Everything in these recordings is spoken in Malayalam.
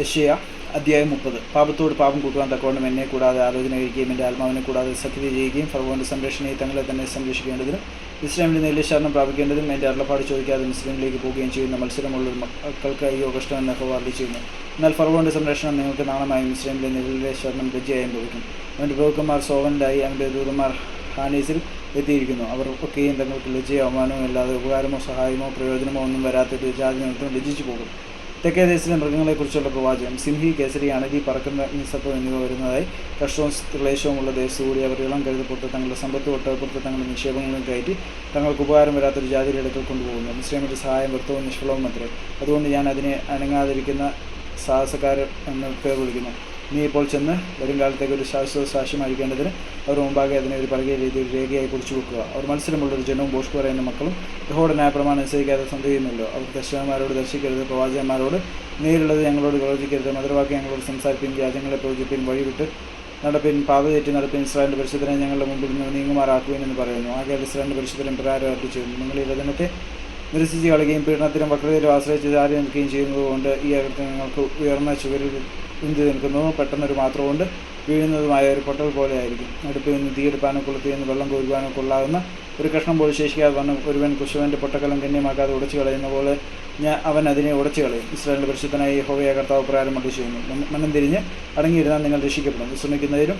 യഷിയ അധ്യായം മുപ്പത്. പാപത്തോട് പാപം കൂട്ടുവാൻ തക്കവണ്ണം എന്നെ കൂടാതെ ആലോചന കഴിക്കുകയും എന്റെ ആത്മാവിനെ കൂടാതെ സത്യത ചെയ്യുകയും ഭഗവാന്റെ സംരക്ഷണയെ തങ്ങളെ തന്നെ സംരക്ഷിക്കേണ്ടതിനും ഇസ്ലാമിന്റെ നെല്ല് ശരണം പ്രാപിക്കേണ്ടതും എന്റെ അരുളപ്പാട് ചോദിക്കാതെ മുസ്ലിമിലേക്ക് പോവുകയും ചെയ്യുന്ന മത്സരമുള്ള മക്കൾക്ക് അയ്യോ കഷ്ടം എന്നൊക്കെ യഹോവ ചെയ്യുന്നു എന്നാൽ ഫറവോന്റെ സംരക്ഷണം നിങ്ങൾക്ക് നാണമായും ഇസ്ലാമിലെ നെല്ലിലെ ശരണം ലജ്ജയായും ഭവിക്കും. അവന്റെ പ്രഭുക്കന്മാർ സോവന്റായി അവന്റെ ദൂതന്മാർ ഹാനീസിൽ എത്തിയിരിക്കുന്നു. അവർ ഒക്കെയും തങ്ങൾക്ക് ലജ്ജയോ അവമാനമോ അല്ലാതെ ഉപകാരമോ സഹായമോ പ്രയോജനമോ ഒന്നും വരാത്തത് ജാതി നിമിത്തം ലജ്ജിച്ചു പോകും തെക്കേ ദേശത്തിലെ മൃഗങ്ങളെക്കുറിച്ചുള്ള പ്രവാചകം സിംഹി കേസരി അണലി പറക്കുന്ന നിസപ്പം എന്നിവ വരുന്നതായി കഷ്ടവും ക്ലേശവുമുള്ള ദേശത്തുകൂടി അവർ ഇളം കരുതപ്പെട്ട് തങ്ങളുടെ സമ്പത്ത് ഒട്ടകപ്പുറത്ത് തങ്ങളുടെ നിക്ഷേപങ്ങളും കയറ്റി തങ്ങൾക്ക് ഉപകാരം വരാത്തൊരു ജാതിയുടെ അടുക്കൽ കൊണ്ടുപോകുന്നു. മുസ്ലിമിന്റെ സഹായം വ്യർത്ഥവും നിഷ്ഫലവും അത്രേ അതുകൊണ്ട് ഞാൻ അതിനെ അനങ്ങാതിരിക്കുന്ന സാഹസക്കാരൻ എന്ന് പേർ വിളിക്കുന്നു. നീ ഇപ്പോൾ ചെന്ന് വരും കാലത്തേക്ക് ഒരു ശാശ്വത സാക്ഷ്യം അയക്കേണ്ടതിന് അവർ മുമ്പാകെ അതിനെ ഒരു പഴകിയ രീതിയിൽ രേഖയായി കുറിച്ചു വെക്കുക. അവർ മത്സരമുള്ളൊരു ജനവും ബോഷ്കു പറയുന്ന മക്കളും യഹോയുടെ ന്യായപ്രമാണം അനുസരിക്കാതെ സന്ദേഹിക്കുമല്ലോ അവർ ദർശകന്മാരോട് ദർശിക്കരുത് പ്രവാചകന്മാരോട് നേരിലുള്ളത് ഞങ്ങളോട് പ്രവചിക്കരുത് മധുരവാക്യം ഞങ്ങളോട് സംസാരിപ്പിൻ രാജ്യങ്ങളെ പ്രവചിപ്പിൻ വഴിവിട്ട് നടപ്പിൻ പാതതെറ്റി നടപ്പിൻ ഇസ്രായേലിന്റെ പരിശുദ്ധനെ ഞങ്ങളുടെ മുമ്പിൽ നിന്ന് നീങ്ങുമാറാക്കുവിൻ എന്ന് പറയുന്നു. ആകെ ഇസ്രായേലിന്റെ പരിശുദ്ധൻ പ്രകാരം അർപ്പിച്ചിരുന്നു നിങ്ങൾ ഈ വചനത്തെ നിരസിച്ച് കളയുകയും പീഡനത്തിനും വക്രതയിലും ആശ്രയിച്ച് ചാരി നിൽക്കുകയും ചെയ്യുന്നതുകൊണ്ട് ഈ അകൃത്യം നിങ്ങൾക്ക് ഉയർന്ന ചുവരിൽ ഉന്തി നിൽക്കുന്നു? പെട്ടെന്നൊരു മാത്രം കൊണ്ട് വീഴുന്നതുമായ ഒരു പൊട്ടൽ പോലെയായിരിക്കും. അടുപ്പിൽ നിന്ന് തീയെടുപ്പാനോ കൊളുത്തിൽ നിന്ന് വെള്ളം കോരുവാനോ കൊള്ളാകുന്ന ഒരു കഷ്ണം പോലും ശേഷിക്കാതെ വന്ന് ഒരുവൻ കുശവന്റെ പൊട്ടക്കലം ഗണ്യമാക്കാതെ ഉടച്ചു കളയുന്ന പോലെ ഞാൻ അവൻ അതിനെ ഉടച്ചു കളയും. ഇസ്രായേലിന്റെ പരിശുദ്ധനായി ഹോവയ കർത്താവ് പ്രകാരം അടി ചെയ്യുന്നു മനം തിരിഞ്ഞ് അടങ്ങിയിരുന്നാൽ നിങ്ങൾ രക്ഷിക്കപ്പെടും. വിശ്രമിക്കുന്നതിലും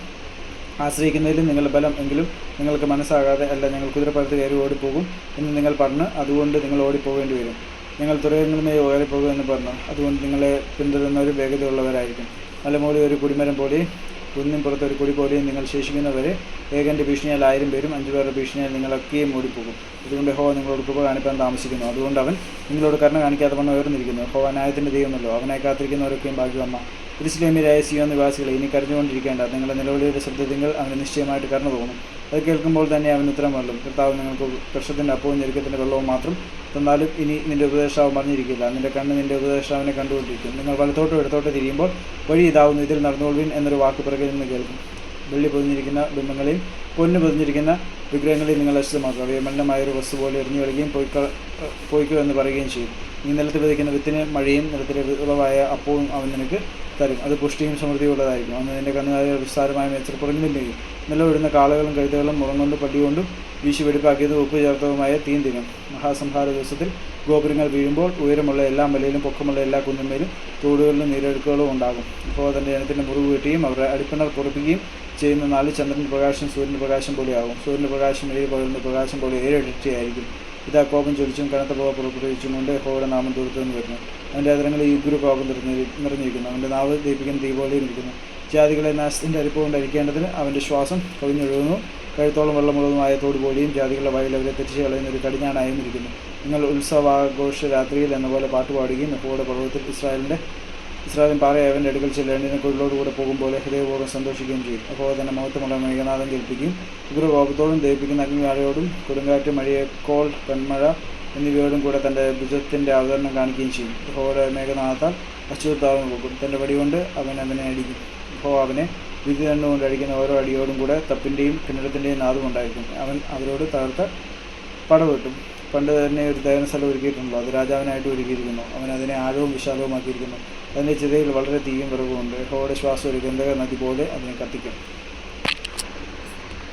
ആശ്രയിക്കുന്നതിലും നിങ്ങളുടെ ബലം എങ്കിലും നിങ്ങൾക്ക് മനസ്സാകാതെ അല്ല. ഞങ്ങൾ കുതിരപ്പുറത്ത് കയറി ഓടിപ്പോകും എന്ന് നിങ്ങൾ പറഞ്ഞ് അതുകൊണ്ട് നിങ്ങൾ ഓടിപ്പോകേണ്ടി വരും ഞങ്ങൾ തുറയങ്ങളുമേ ഓടിപ്പോകും എന്ന് പറഞ്ഞു. അതുകൊണ്ട് നിങ്ങളെ പിന്തുടരുന്നവർ വേഗതയുള്ളവരായിരിക്കും. മലമൂടി ഒരു കുടിമരം പോലെയും കുന്നിൻ പുറത്ത് ഒരു കുടി പോലെയും നിങ്ങൾ ശേഷിക്കുന്നവരെ ഏകന്റെ ഭീഷണിയാൽ ആയിരം പേരും അഞ്ചു പേരുടെ ഭീഷണിയാൽ നിങ്ങളൊക്കെയും ഓടിപ്പോകും. അതുകൊണ്ട് ഹോ നിങ്ങളോട് കൃപ കാണിപ്പാൻ താമസിക്കുന്നു. അതുകൊണ്ട് അവൻ നിങ്ങളോട് കരുണ കാണിക്കാതെ വണ്ണം ഉയർന്നിരിക്കുന്നു. ഹോ അനായത്തിന്റെ ദൈവമല്ലോ. അവനെ കാത്തിരിക്കുന്നവരൊക്കെയും ഭാഗ്യവമ്മ ഇസ്ലാമിയരായ സിയോ നിവാസികളെ ഇനി കരഞ്ഞുകൊണ്ടിരിക്കേണ്ട. നിങ്ങളുടെ നിലവിളിയുടെ ശബ്ദത്തിൽ അവന് നിശ്ചയമായിട്ട് കടന്നു തോന്നും അത് കേൾക്കുമ്പോൾ തന്നെ അവൻ ഉത്തരം വള്ളും കർത്താവ് നിങ്ങൾക്ക് വൃക്ഷത്തിന്റെ അപ്പവും ഞെരുക്കത്തിന്റെ വെള്ളവും മാത്രം തന്നാലും ഇനി നിന്റെ ഉപദേഷ്ടാവ് മറിഞ്ഞിരിക്കില്ല. നിന്റെ കണ്ണ് നിന്റെ ഉപദേഷ്ടാവിനെ കണ്ടുകൊണ്ടിരിക്കും. നിങ്ങൾ വലത്തോട്ടോ ഇടത്തോട്ടോ തിരിയുമ്പോൾ വഴി ഇതാവുന്നു. ഇതിൽ നടന്നുകൊള്ളുവിൻ എന്നൊരു വാക്ക് പിറകിൽ നിന്ന് കേൾക്കും. വെള്ളി പൊതിഞ്ഞിരിക്കുന്ന ബിംബങ്ങളെയും പൊന്ന് പൊതിഞ്ഞിരിക്കുന്ന വിഗ്രഹങ്ങളെയും നിങ്ങൾ അശുദ്ധമാക്കുക അവയെ മലിനമായൊരു വസ്തു പോലെ എറിഞ്ഞു കളയുകയും പോയിക്ക പോയിക്കോ എന്ന് പറയുകയും ചെയ്യും. ഈ നിലത്ത് വിതയ്ക്കുന്ന വിത്തിന് മഴയും നിലത്തിലെ വിളവായ അപ്പവും അവൻ നിനക്ക് തരും. അത് പുഷ്ടിയും സമൃദ്ധിയുള്ളതായിരിക്കും അന്ന് നിന്റെ കന്നുകാലികൾ വിസ്താരമായ മേച്ചിൽപ്പുറങ്ങില്ലെങ്കിലും നിലവിടുന്ന കാളകളും കഴുതകളും മുറങ്ങൊണ്ടും പടികൊണ്ടും വീശി വെടിപ്പാക്കിയത് ഉപ്പ് ചേർത്തതുമായ തീൻ ദിനം മഹാസംഹാര ദിവസത്തിൽ ഗോപുരങ്ങൾ വീഴുമ്പോൾ ഉയരമുള്ള എല്ലാ മലയിലും പൊക്കമുള്ള എല്ലാ കുന്നിന്മേലും തോടുകളിലും നീരൊഴുക്കുകളും ഉണ്ടാകും. അപ്പോൾ തന്റെ ജനത്തിന്റെ മുറിവ് വെട്ടുകയും അവരുടെ അടിപ്പിണർ പൊറപ്പിക്കുകയും ചെയ്യുന്ന നാളിൽ ചന്ദ്രൻ പ്രകാശം സൂര്യൻ പ്രകാശം പോലെയാകും. സൂര്യന്റെ പ്രകാശം ഏഴ് പകലിന്റെ പ്രകാശം പോലെ ഏഴരട്ടിയായിരിക്കും ഇതാ കോപം ചൊലിച്ചും കനത്ത പോക പുറപ്പെടുവിച്ചും കൊണ്ട് യഹോയുടെ നാമം തൊടുത്തെന്ന് വരുന്നു. അവന്റെ അതിരങ്ങളിൽ ഗുരു കോപം നിറഞ്ഞി നിറഞ്ഞിരിക്കുന്നു. അവന്റെ നാവ് ദീപിക്കുന്ന തീ ഇരിക്കുന്നു. ജാതികളെ നാശത്തിന്റെ അരിപ്പ് കൊണ്ട് അവന്റെ ശ്വാസം കവിഞ്ഞൊഴുകുന്നു. കഴുത്തോളം വെള്ളമുള്ളതുമായ തോട് പോലെയും ജാതികളുടെ വയൽ അവരെ തെറ്റിച്ച് കളയുന്ന ഒരു കടിഞ്ഞാണായും ഇരിക്കുന്നു. നിങ്ങൾ ഉത്സവാഘോഷ രാത്രിയിൽ എന്ന പോലെ പാട്ടുപാടുകയും യഹോയുടെ പർവത്തിൽ ഇസ്രായേലിന്റെ ഇസ്രായേലും പാറയവന്റെ അടുക്കൽ ചെല്ലേണ്ടതിന് കുഴിലോടുകൂടെ പോകുമ്പോൾ ഹൃദയപൂർവം സന്തോഷിക്കുകയും ചെയ്യും. അപ്പോൾ തന്നെ മഹത്വമുള്ള മേഘനാഥം ഇവരുടെ ഉഗ്രകോപത്തോടും ദയിപ്പിക്കുന്ന അഗ്നിവാഴയോടും കൊടുങ്കാറ്റ് മഴയേക്കോൾ പെൺമഴ എന്നിവയോടും കൂടെ തന്റെ ഭുജത്തിന്റെ അവതരണം കാണിക്കുകയും ചെയ്യും. യഹോയുടെ മേഘനാഥത്താൽ അച്യുതാവും പോകും തന്റെ വടികൊണ്ട് അവൻ അവനെ അടിക്കും. അപ്പോൾ അവനെ വിധി കൊണ്ട് അടിക്കുന്ന ഓരോ അടിയോടും കൂടെ തപ്പിന്റെയും കിണറത്തിന്റെയും നാദം ഉണ്ടായിരിക്കും. അവൻ അവരോട് തകർത്ത് പടവെട്ടും. പണ്ട് തന്നെ ഒരു ദയന സ്ഥലം ഒരുക്കിയിട്ടുണ്ടല്ലോ. അത് രാജാവിനായിട്ട് ഒരുക്കിയിരിക്കുന്നു. അവൻ അതിനെ ആഴവും വിശാലവുമാക്കിയിരിക്കുന്നു. അതിന്റെ ചിതയിൽ വളരെ തീയും വിറകുമുണ്ട്. യഹോയുടെ ശ്വാസം ഒരു ഗന്ധക നദി പോലെ അതിനെ കത്തിക്കും.